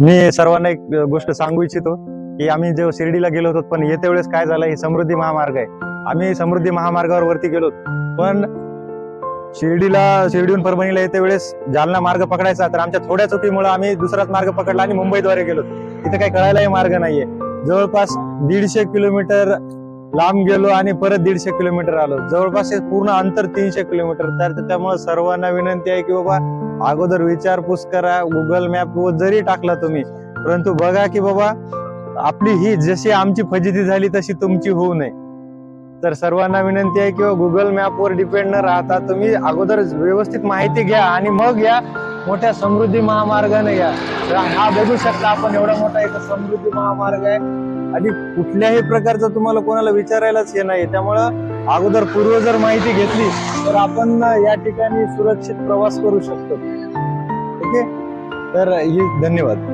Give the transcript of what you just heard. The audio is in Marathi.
मी सर्वांना एक गोष्ट सांगू इच्छितो की आम्ही जेव्हा शिर्डीला गेलो होतो पण येत्या वेळेस काय झालं हे समृद्धी महामार्ग आहे. आम्ही समृद्धी महामार्गावर वरती गेलो पण शिर्डीला शिर्डीहून परभणीला येत्या वेळेस जालना मार्ग पकडायचा तर आमच्या थोड्या चुकीमुळे आम्ही दुसराच मार्ग पकडला आणि मुंबईद्वारे गेलो इथे काही कळायलाही मार्ग नाहीये. जवळपास दीडशे किलोमीटर लांब गेलो आणि परत दीडशे किलोमीटर आलो. जवळपास हे पूर्ण अंतर तीनशे किलोमीटर. तर त्यामुळे सर्वांना विनंती आहे की बाबा अगोदर विचारपूस करा गुगल मॅप वर जरी टाकला तुम्ही परंतु बघा की बाबा आपली ही जशी आमची फजिती झाली तशी तुमची होऊ नये. तर सर्वांना विनंती आहे किंवा गुगल मॅपवर डिपेंड न राहता तुम्ही अगोदर व्यवस्थित माहिती घ्या आणि मग या मोठ्या समृद्धी महामार्गाने या. तर हा बघू शकता आपण एवढा मोठा एक समृद्धी महामार्ग आहे. आणि कुठल्याही प्रकारचं तुम्हाला कोणाला विचारायलाच हे नाही. त्यामुळं अगोदर पूर्व जर माहिती घेतली तर आपण या ठिकाणी सुरक्षित प्रवास करू शकतो. ठीक आहे तर ही धन्यवाद.